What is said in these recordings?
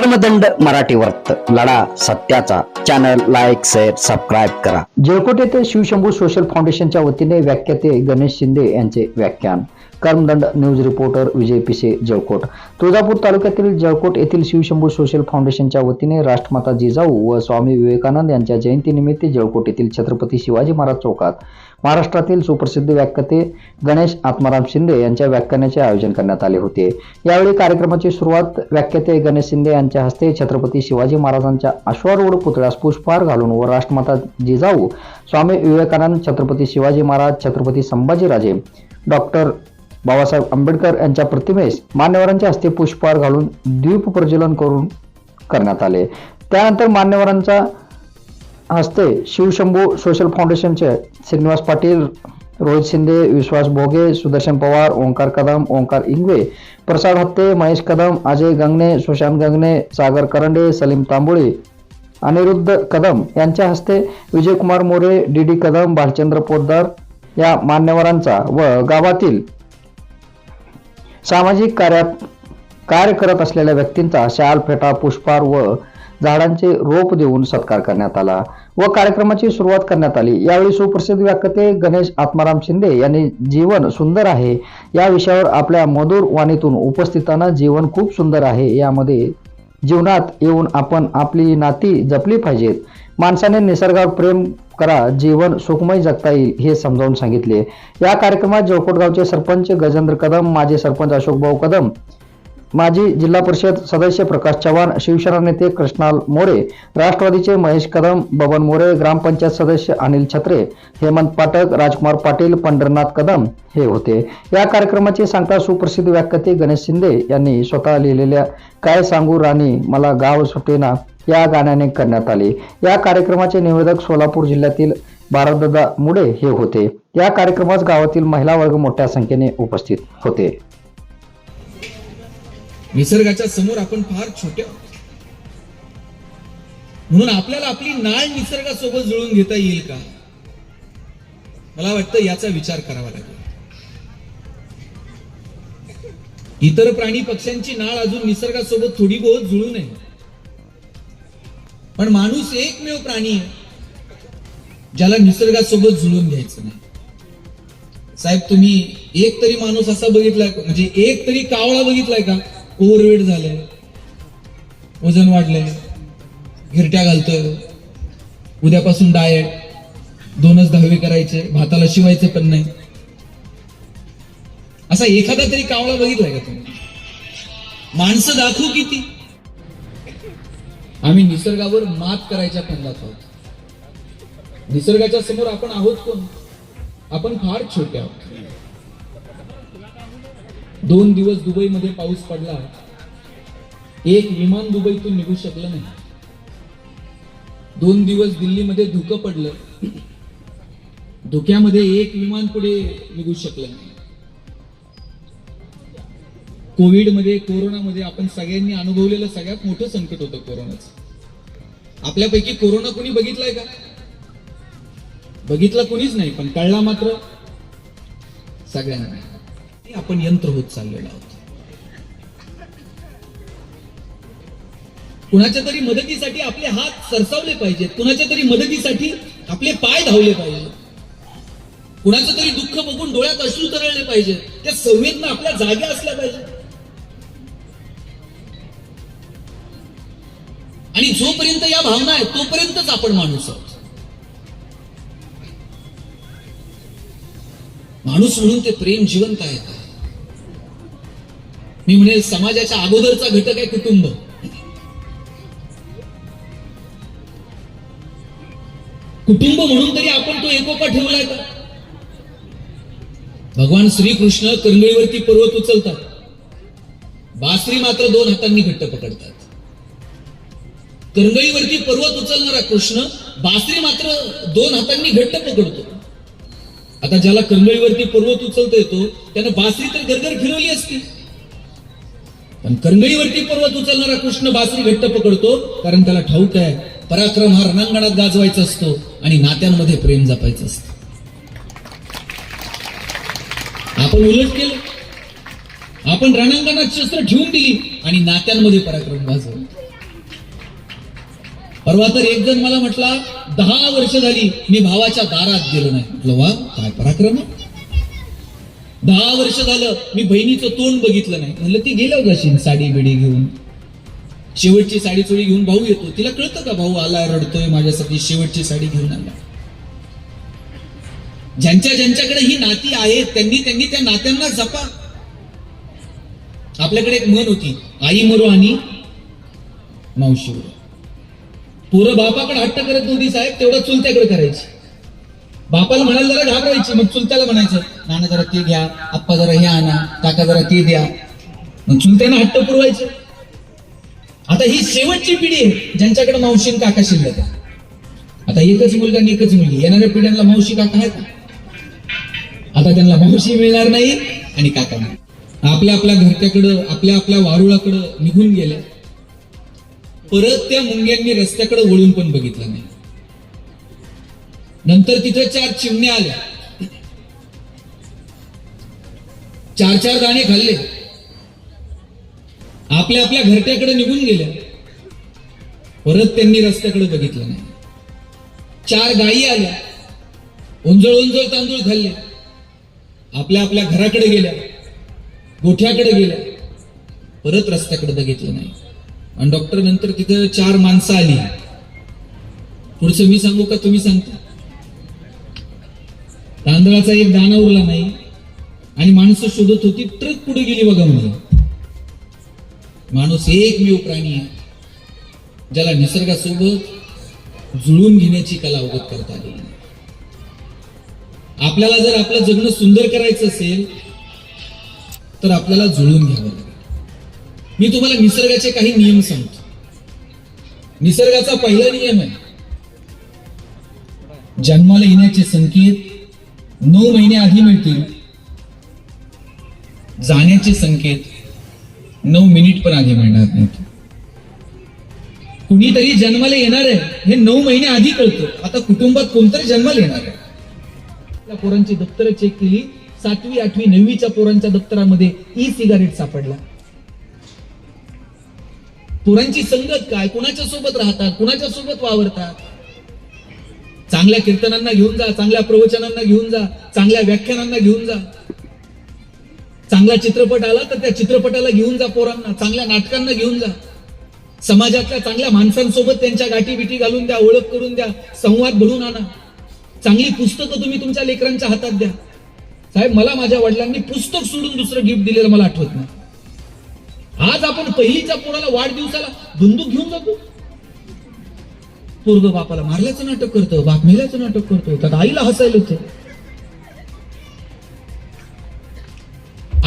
धर्मदंड मराठी वर्त लढा सत्याचा. चॅनल लाईक शेअर सबस्क्राईब करा. जळकोट येथे शिवशंभू सोशल फाउंडेशनच्या वतीने व्याख्याते गणेश शिंदे यांचे व्याख्यान. कर्मदंड न्यूज रिपोर्टर विजय पिसे जळकोट. तुळजापूर तालुक्यातील जळकोट येथील शिवशंभू सोशल फाउंडेशनच्या वतीने राष्ट्रमाता जिजाऊ व स्वामी विवेकानंद यांच्या जयंतीनिमित्त जळकोट येथील छत्रपती शिवाजी महाराज चौकात महाराष्ट्रातील सुप्रसिद्ध व्याख्याते गणेश आत्माराम शिंदे यांच्या व्याख्यानाचे आयोजन करण्यात आले होते. यावेळी कार्यक्रमाची सुरुवात व्याख्याते गणेश शिंदे यांच्या हस्ते छत्रपती शिवाजी महाराजांच्या अश्वारूढ पुतळ्यास पुष्पहार घालून व राष्ट्रमाता जिजाऊ स्वामी विवेकानंद छत्रपती शिवाजी महाराज छत्रपती संभाजीराजे डॉक्टर बाबासाहेब आंबेडकर यांच्या प्रतिमेस मान्यवरांच्या हस्ते पुष्पहार घालून द्वीप प्रज्वलन करून करण्यात आले. त्यानंतर मान्यवरांचा हस्ते शिवशंभू सोशल फाउंडेशनचे श्रीनिवास पाटील रोहित शिंदे विश्वास भोगे सुदर्शन पवार ओंकार कदम ओंकार इंगवे प्रसाद हत्ते महेश कदम अजय गंगणे सुशांत गंगणे सागर करंडे सलीम तांबोळी अनिरुद्ध कदम यांच्या हस्ते विजयकुमार मोरे डी डी कदम भालचंद्र पोद्दार या मान्यवरांचा व गावातील सामाजिक कार्यात कार्य करत असलेल्या व्यक्तींचा शाल फेटा पुष्पार व झाडांचे रोप देऊन सत्कार करण्यात आला व कार्यक्रमाची सुरुवात करण्यात आली. यावेळी सुप्रसिद्ध व्याख्याते गणेश आत्माराम शिंदे यांनी जीवन सुंदर आहे या विषयावर आपल्या मधुर वाणीतून उपस्थितांना जीवन खूप सुंदर आहे. यामध्ये जीवनात येऊन आपण आपली नाती जपली पाहिजेत. माणसाने निसर्गावर प्रेम करा जीवन सुखमय जगता येईल हे समजावून सांगितले. या कार्यक्रमात जोकोटगावचे सरपंच गजेंद्र कदम माजी सरपंच अशोकभाऊ कदम माजी जिल्हा परिषद सदस्य प्रकाश चव्हाण शिवसेना नेते कृष्णाल मोरे राष्ट्रवादीचे महेश कदम बबन मोरे ग्रामपंचायत सदस्य अनिल छत्रे हेमंत पाठक राजकुमार पाटील पंढरनाथ कदम हे होते. या कार्यक्रमाची सांगता सुप्रसिद्ध व्याख्याते गणेश शिंदे यांनी स्वतः लिहिलेल्या काय सांगू राणी मला गाव सुटेना या गाण्याने करण्यात आले. या कार्यक्रमाचे निवेदक सोलापूर जिल्ह्यातील भारतदादा मुडे हे होते. या कार्यक्रमास गावातील महिला वर्ग मोठ्या संख्येने उपस्थित होते. निसर्गाच्या समोर आपण फार छोट्या म्हणून आपल्याला आपली नाळ निसर्गासोबत जुळून घेता येईल का? मला वाटतं याचा विचार करावा लागेल. इतर प्राणी पक्ष्यांची नाळ अजून निसर्गासोबत थोडी बहुत जुळू नये. पण माणूस एकमेव प्राणी आहे ज्याला निसर्गासोबत जुळून घ्यायचं नाही. साहेब तुम्ही एक तरी माणूस असा बघितलाय का? म्हणजे एक तरी कावळा बघितलाय का? ओव्हरवेट झालंय वजन वाढलंय गिरट्या घालतोय उद्यापासून डाएट दोनच दहावे करायचे भाताला शिवायचे पण नाही. असा एखादा तरी कावळा बघितलाय का तुम्ही? माणसं दाखवू किती? आम्ही निसर्गावर मात करायच्या फंदात आहोत. निसर्गाच्या समोर आपण आहोत कोण? आपण फार छोटे आहोत. दोन दिवस दुबईमध्ये पाऊस पडला. एक विमान दुबईतून निघू शकलं नाही. दोन दिवस दिल्लीमध्ये धुकं पडलं. धुक्यामध्ये एक विमान पुढे निघू शकलं नाही. कोविडमध्ये कोरोनामध्ये आपण सगळ्यांनी अनुभवलेलं सगळ्यात मोठं संकट होतं कोरोनाचं. आपल्यापैकी कोरोना कोणी बघितलाय का? बघितला कोणीच नाही पण कळला मात्र सगळ्यांना आपण यंत्र होत चाललेलो आहोत. कुणाच्या तरी मदतीसाठी आपले हात सरसावले पाहिजेत कुणाच्या तरी मदतीसाठी आपले पाय धावले पाहिजेत. कुणाचं तरी दुःख बघून डोळ्यात अश्रू तरळले पाहिजे त्या संवेदना आपल्या जाग्या असल्या पाहिजेत. आणि जोपर्यंत या भावना आहेत तोपर्यंतच आपण माणूस आहोत. माणूस म्हणून ते प्रेम जिवंत आहे. का मी म्हणेल समाजाच्या अगोदरचा घटक आहे कुटुंब. कुटुंब म्हणून तरी आपण तो एकोपा ठेवलाय का? भगवान श्रीकृष्ण करंगळीवरती पर्वत उचलतात. बासरी मात्र दोन हातांनी घट्ट पकडतात. करंगळीवरती पर्वत उचलणारा कृष्ण बासरी मात्र दोन हातांनी घट्ट पकडतो. आता ज्याला करंगळीवरती पर्वत उचलता येतो त्यानं बासरी तर गरगर फिरवली असती. पण करंगळीवरती पर्वत उचलणारा कृष्ण बासरी घट्ट पकडतो कारण त्याला ठाऊक आहे पराक्रम हा रणांगणात गाजवायचा असतो आणि नात्यांमध्ये प्रेम जपायचं असतं. आपण उलट केलं. आपण रणांगणात शस्त्र ठेवून दिली आणि नात्यांमध्ये पराक्रम गाजवला. परवा तर एक जण मला म्हटला दहा वर्ष झाली मी भावाच्या दारात गेलो नाही. म्हटलं वा काय पराक्रम दहा वर्ष झालं मी बहिणीचं तोंड बघितलं नाही. म्हणलं ती गेलं जाशील साडी बिडी घेऊन. शेवटची साडी चोळी घेऊन भाऊ येतो. तिला कळतं का भाऊ आला रडतोय माझ्यासाठी शेवटची साडी घेऊन आला? ज्यांच्या ज्यांच्याकडे ही नाती आहेत त्यांनी त्यांनी त्या नात्यांना जपा. आपल्याकडे एक म्हण होती आई मरो आणि मावशी पोरं बापाकडे हट्ट करत नव्हती साहेब तेवढं चुलत्याकडे करायची. बापाला म्हणायला जरा घाबरायची मग चुलत्याला म्हणायचं नाना जरा ते घ्या आप्पा जरा हे आणा काका जरा ते द्या. मग चुलत्यानं हट्ट पुरवायचे. आता ही शेवटची पिढी आहे ज्यांच्याकडे मावशी आणि काका शिल्लक आहे. आता एकच मुलगा आणि एकच मुलगी येणाऱ्या पिढ्यांना मावशी काका आहेत. का? आता त्यांना मावशी मिळणार नाही आणि काका नाही. आपल्या आपल्या घरच्याकडं आपल्या आपल्या वारुळाकडं निघून गेल्या. परत त्या मुंग्यांनी रस्त्याकडे वळून पण बघितलं नाही. नंतर तिथं चार चिमण्या आल्या. चार चार दाणे खाल्ले. आपल्या आपल्या घरट्याकडे निघून गेल्या. परत त्यांनी रस्त्याकडे बघितलं नाही. चार गायी आल्या. उंजळ उंजळ तांदूळ खाल्ले. आपल्या आपल्या घराकडे गेल्या. गोठ्याकडे गेल्या. परत रस्त्याकडे बघितलं नाही. आणि डॉक्टर नंतर तिथं चार माणसं आली. पुढचं मी सांगू का तुम्ही सांगता? तांदळाचा एक दाना उरला नाही आणि माणसं शोधत होती ट्रक पुढे गेली बघा म्हणजे माणूस एकमेव प्राणी आहे ज्याला निसर्गासोबत जुळून घेण्याची कला अवगत करता आली आपल्याला जर आपलं जगणं सुंदर करायचं असेल तर आपल्याला जुळून घ्यावं लागेल. मी तुम्हाला निसर्गाचे काही नियम सांगतो. निसर्गाचा पहिला नियम आहे जन्माला येण्याचे संकेत नऊ महिने आधी मिळतील. जाण्याचे संकेत नऊ मिनिट पण आधी मिळणार नाहीत. कुणीतरी जन्माला येणार आहे हे नऊ महिने आधी कळतं. आता कुटुंबात कोणतरी जन्माला येणार आहे. त्या पोरांची दप्तर चेक केली सातवी आठवी नववीच्या पोरांच्या दप्तरामध्ये ई सिगारेट सापडला. पोरांची संगत काय? कुणाच्या सोबत राहतात? कुणाच्या सोबत वावरतात? चांगल्या कीर्तनांना घेऊन जा चांगल्या प्रवचनांना घेऊन जा चांगल्या व्याख्यानांना घेऊन जा. चांगला चित्रपट आला तर त्या चित्रपटाला घेऊन जा पोरांना चांगल्या नाटकांना घेऊन जा. समाजातल्या चांगल्या माणसांसोबत त्यांच्या गाठी बिठी घालून द्या ओळख करून द्या संवाद घडून आणा. चांगली पुस्तकं तुम्ही तुमच्या लेकरांच्या हातात द्या. साहेब मला माझ्या वडिलांनी पुस्तक सोडून दुसरं गिफ्ट दिलेलं मला आठवत नाही. आज आपण पहिलीच्या पोराला वाढदिवसाला बंदूक घेऊन जातो. पोरग बापाला मारल्याचं नाटक करतो बाप मेल्याचं नाटक करतो त्यात आईला हसायला होतं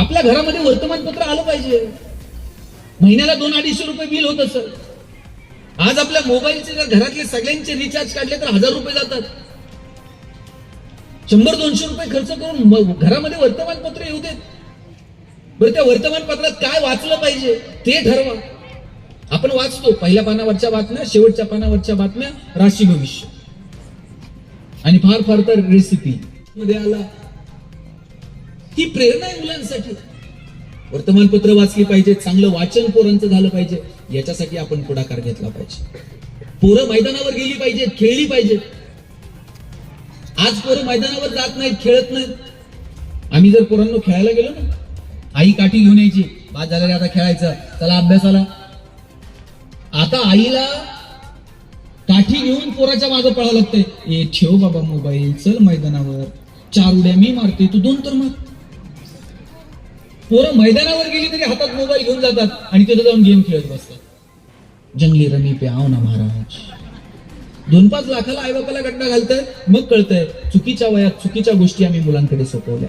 आपल्या घरामध्ये वर्तमानपत्र आलं पाहिजे. महिन्याला दोन अडीचशे रुपये बिल होत असत आज आपल्या मोबाईलचे जर घरातले सगळ्यांचे रिचार्ज काढले तर हजार रुपये जातात. शंभर दोनशे रुपये खर्च करून घरामध्ये वर्तमानपत्र येऊ देत. बरं त्या वर्तमानपत्रात काय वाचलं पाहिजे ते ठरवा. आपण वाचतो पहिल्या पानावरच्या बातम्या शेवटच्या पानावरच्या बातम्या राशी भविष्य. आणि फार फार तर रेसिपी मध्ये आला. ही प्रेरणा आहे मुलांसाठी. वर्तमानपत्र वाचली पाहिजे चांगलं वाचन पोरांचं झालं पाहिजे याच्यासाठी आपण पुढाकार घेतला पाहिजे. पोरं मैदानावर गेली पाहिजेत खेळली पाहिजेत. आज पोरं मैदानावर जात नाहीत खेळत नाहीत. आम्ही जर पोरांनो खेळायला गेलो ना आई काठी घेऊन यायची. बाद झालं आता खेळायचं. चला अभ्यासाला. आता आईला काठी घेऊन पोराच्या मागे पळावं लागतंय. ए ठेव बाबा मोबाईल. चल मैदानावर. चार उड्या मी मारते. तू दोन तर मार. पोरं मैदानावर गेली तरी हातात मोबाईल घेऊन जातात आणि तिथं जाऊन गेम खेळत बसतात. जंगली रमी पे आओ ना महाराज. दोन पाच लाखाला आई बापाला गड्डा घालतंय. मग कळतंय चुकीच्या वयात चुकीच्या गोष्टी आम्ही मुलांकडे सोपवल्या.